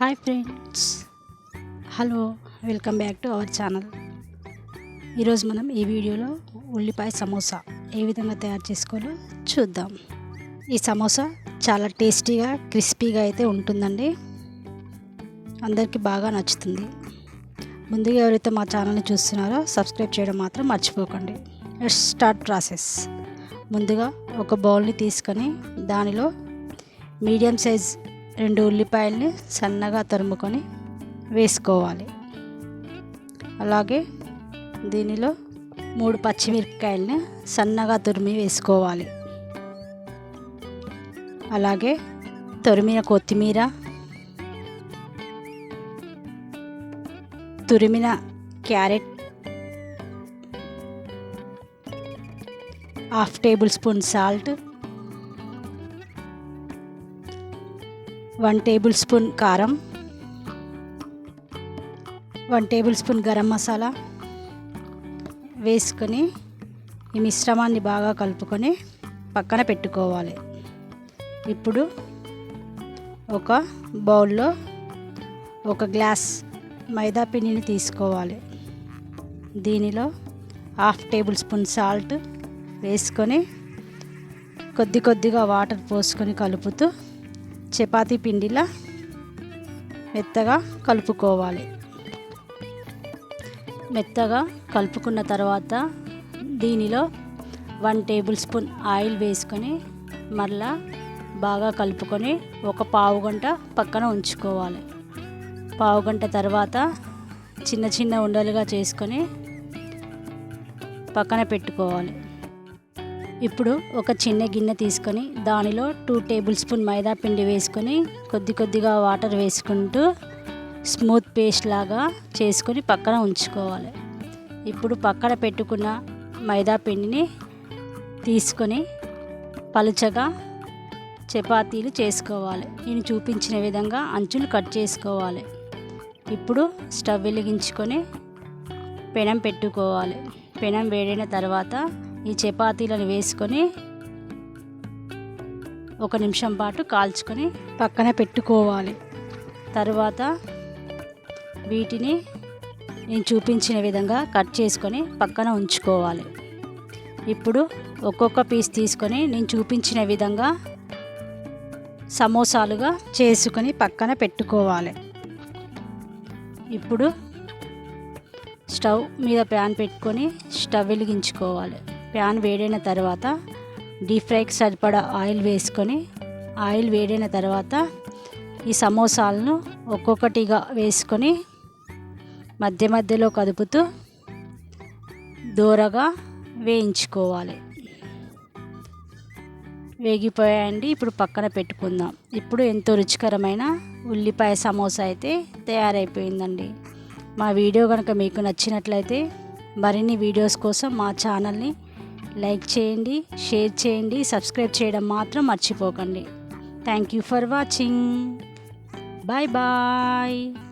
Hi friends hello welcome back to our channel ఈరోజు మనం ఈ వీడియోలో ఉల్లిపాయ సమోసా ఏ విధంగా తయారు చేసుకోవాలో చూద్దాం. ఈ సమోసా చాలా టేస్టీగా క్రిస్పీగా అయితే ఉంటుందండి. అందరికీ బాగా నచ్చుతుంది. ముందుగా ఎవరైతే మా ఛానల్ని చూస్తున్నారో సబ్స్క్రైబ్ చేయడం మాత్రం మర్చిపోకండి. స్టార్ట్ ప్రాసెస్ ముందుగా ఒక బౌల్ని తీసుకొని దానిలో మీడియం సైజ్ రెండు ఉల్లిపాయల్ని సన్నగా తరుముకొని వేసుకోవాలి. అలాగే దీనిలో మూడు పచ్చిమిరపకాయలని సన్నగా తురిమి వేసుకోవాలి. అలాగే తురిమిన కొత్తిమీర తురిమిన carrot half tablespoon salt one tablespoon కారం one tablespoon garam masala వేసుకొని ఈ మిశ్రమాన్ని బాగా కలుపుకొని పక్కన పెట్టుకోవాలి. ఇప్పుడు ఒక బౌల్లో ఒక గ్లాస్ మైదా పిండిని తీసుకోవాలి. దీనిలో హాఫ్ టేబుల్ స్పూన్ సాల్ట్ వేసుకొని కొద్ది కొద్దిగా వాటర్ పోసుకొని కలుపుతూ చపాతీ పిండిలా మెత్తగా కలుపుకోవాలి. మెత్తగా కలుపుకున్న తర్వాత దీనిలో వన్ టేబుల్ స్పూన్ ఆయిల్ వేసుకొని మళ్ళా బాగా కలుపుకొని ఒక పావు గంట పక్కన ఉంచుకోవాలి. పావు గంట తర్వాత చిన్న చిన్న ఉండలుగా చేసుకొని పక్కన పెట్టుకోవాలి. ఇప్పుడు ఒక చిన్న గిన్నె తీసుకొని దానిలో టూ టేబుల్ స్పూన్ మైదా పిండి వేసుకొని కొద్ది కొద్దిగా వాటర్ వేసుకుంటూ స్మూత్ పేస్ట్ లాగా చేసుకొని పక్కన ఉంచుకోవాలి. ఇప్పుడు పక్కన పెట్టుకున్న మైదా పిండిని తీసుకొని పలుచగా చపాతీలు చేసుకోవాలి. నేను చూపించిన విధంగా అంచులు కట్ చేసుకోవాలి. ఇప్పుడు స్టవ్ వెలిగించుకొని పెనం పెట్టుకోవాలి. పెనం వేడిన తర్వాత ఈ చపాతీలను వేసుకొని ఒక నిమిషం పాటు కాల్చుకొని పక్కన పెట్టుకోవాలి. తర్వాత వీటిని నేను చూపించిన విధంగా కట్ చేసుకొని పక్కన ఉంచుకోవాలి. ఇప్పుడు ఒక్కొక్క పీస్ తీసుకొని నేను చూపించిన విధంగా సమోసాలుగా చేసుకొని పక్కన పెట్టుకోవాలి. ఇప్పుడు స్టవ్ మీద ప్యాన్ పెట్టుకొని స్టవ్ వెలిగించుకోవాలి. ప్యాన్ వేడైన తర్వాత డీప్ ఫ్రైకి సరిపడా ఆయిల్ వేసుకొని ఆయిల్ వేడైన తర్వాత ఈ సమోసాలను ఒక్కొక్కటిగా వేసుకొని మధ్య మధ్యలో కదుపుతూ దూరగా వేయించుకోవాలి. వేగిపోయాయండి. ఇప్పుడు పక్కన పెట్టుకుందాం. ఇప్పుడు ఎంతో రుచికరమైన ఉల్లిపాయ సమోసా అయితే తయారైపోయిందండి. మా వీడియో కనుక మీకు నచ్చినట్లయితే మరిన్ని వీడియోస్ కోసం మా ఛానల్ని లైక్ చేయండి షేర్ చేయండి సబ్స్క్రైబ్ చేయడం మాత్రం మర్చిపోకండి. Thank you for watching bye bye